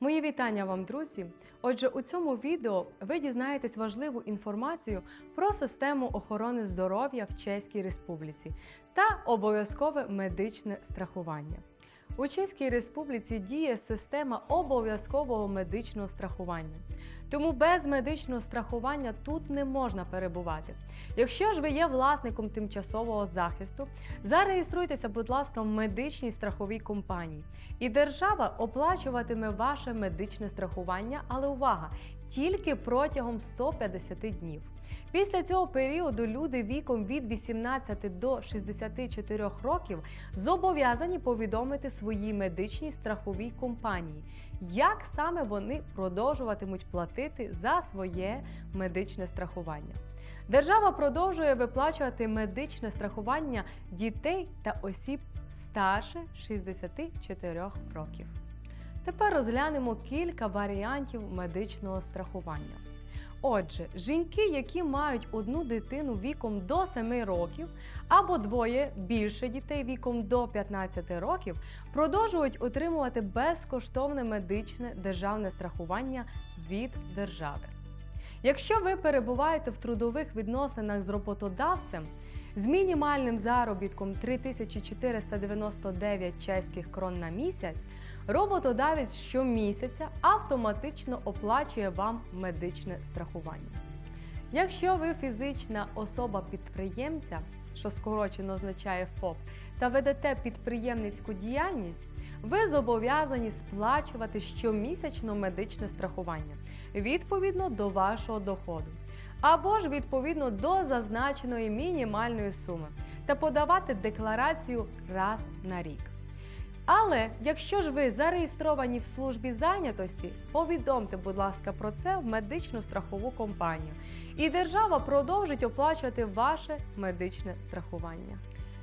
Мої вітання вам, друзі! Отже, у цьому відео ви дізнаєтесь важливу інформацію про систему охорони здоров'я в Чеській Республіці та обов'язкове медичне страхування. У Чеській Республіці діє система обов'язкового медичного страхування. Тому без медичного страхування тут не можна перебувати. Якщо ж ви є власником тимчасового захисту, зареєструйтеся, будь ласка, в медичній страховій компанії. І держава оплачуватиме ваше медичне страхування, але увага! Тільки протягом 150 днів. Після цього періоду люди віком від 18 до 64 років зобов'язані повідомити своїй медичній страховій компанії, як саме вони продовжуватимуть платити за своє медичне страхування. Держава продовжує виплачувати медичне страхування дітей та осіб старше 64 років. Тепер розглянемо кілька варіантів медичного страхування. Отже, жінки, які мають одну дитину віком до 7 років або двоє більше дітей віком до 15 років, продовжують отримувати безкоштовне медичне державне страхування від держави. Якщо ви перебуваєте в трудових відносинах з роботодавцем з мінімальним заробітком 3499 чеських крон на місяць, роботодавець щомісяця автоматично оплачує вам медичне страхування. Якщо ви фізична особа підприємця, що скорочено означає ФОП, та ведете підприємницьку діяльність, ви зобов'язані сплачувати щомісячно медичне страхування відповідно до вашого доходу, або ж відповідно до зазначеної мінімальної суми та подавати декларацію раз на рік. Але якщо ж ви зареєстровані в службі зайнятості, повідомте, будь ласка, про це в медичну страхову компанію, і держава продовжить оплачувати ваше медичне страхування.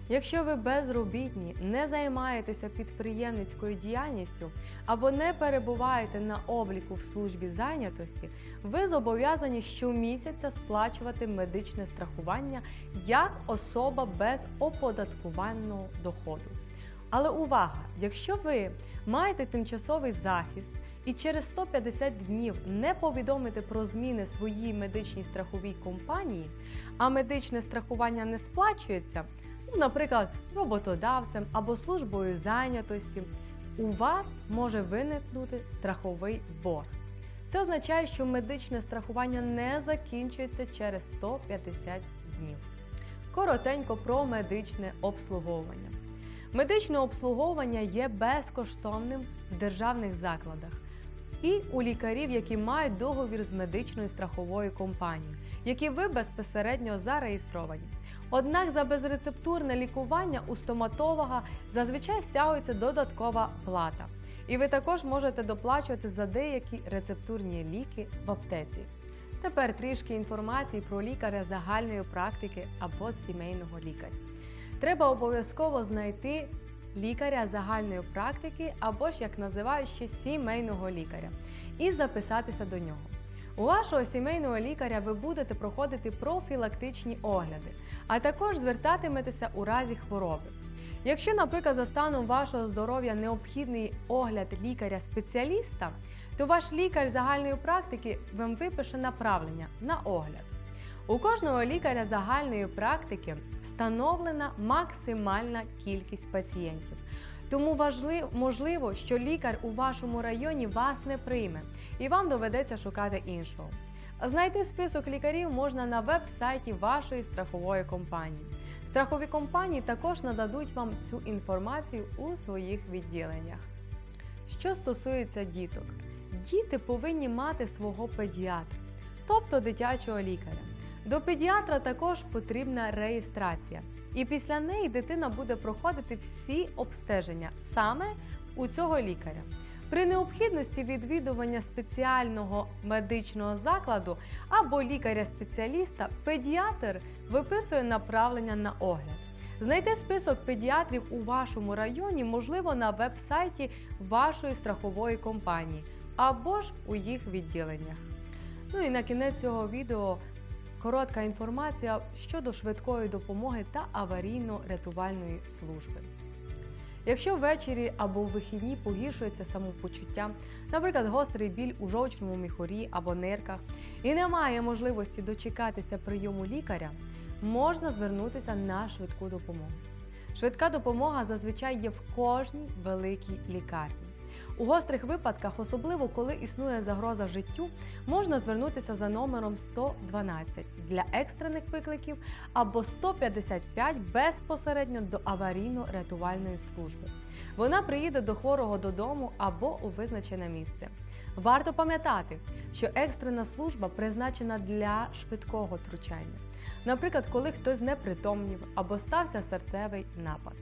Якщо ви безробітні, не займаєтеся підприємницькою діяльністю або не перебуваєте на обліку в службі зайнятості, ви зобов'язані щомісяця сплачувати медичне страхування як особа без оподаткуваного доходу. Але увага! Якщо ви маєте тимчасовий захист і через 150 днів не повідомите про зміни своїй медичній страховій компанії, а медичне страхування не сплачується, ну, наприклад, роботодавцем або службою зайнятості, у вас може виникнути страховий борг. Це означає, що медичне страхування не закінчується через 150 днів. Коротенько про медичне обслуговування. Медичне обслуговування є безкоштовним в державних закладах і у лікарів, які мають договір з медичною страховою компанією, які ви безпосередньо зареєстровані. Однак за безрецептурне лікування у стоматолога зазвичай стягується додаткова плата, і ви також можете доплачувати за деякі рецептурні ліки в аптеці. Тепер трішки інформації про лікаря загальної практики або сімейного лікаря. Треба обов'язково знайти лікаря загальної практики або ж, як називають ще сімейного лікаря, і записатися до нього. У вашого сімейного лікаря ви будете проходити профілактичні огляди, а також звертатиметеся у разі хвороби. Якщо, наприклад, за станом вашого здоров'я необхідний огляд лікаря-спеціаліста, то ваш лікар загальної практики вам випише направлення на огляд. У кожного лікаря загальної практики встановлена максимальна кількість пацієнтів. Тому важливо, можливо, що лікар у вашому районі вас не прийме і вам доведеться шукати іншого. Знайти список лікарів можна на веб-сайті вашої страхової компанії. Страхові компанії також нададуть вам цю інформацію у своїх відділеннях. Що стосується діток, діти повинні мати свого педіатра, тобто дитячого лікаря. До педіатра також потрібна реєстрація, і після неї дитина буде проходити всі обстеження саме у цього лікаря. При необхідності відвідування спеціального медичного закладу або лікаря-спеціаліста, педіатр виписує направлення на огляд. Знайти список педіатрів у вашому районі можливо на веб-сайті вашої страхової компанії або ж у їх відділеннях. Ну і на кінець цього відео коротка інформація щодо швидкої допомоги та аварійно-рятувальної служби. Якщо ввечері або в вихідні погіршується самопочуття, наприклад, гострий біль у жовчному міхурі або нирках, і немає можливості дочекатися прийому лікаря, можна звернутися на швидку допомогу. Швидка допомога зазвичай є в кожній великій лікарні. У гострих випадках, особливо коли існує загроза життю, можна звернутися за номером 112 для екстрених викликів або 155 безпосередньо до аварійно-рятувальної служби. Вона приїде до хворого додому або у визначене місце. Варто пам'ятати, що екстрена служба призначена для швидкого втручання, наприклад, коли хтось знепритомнів або стався серцевий напад.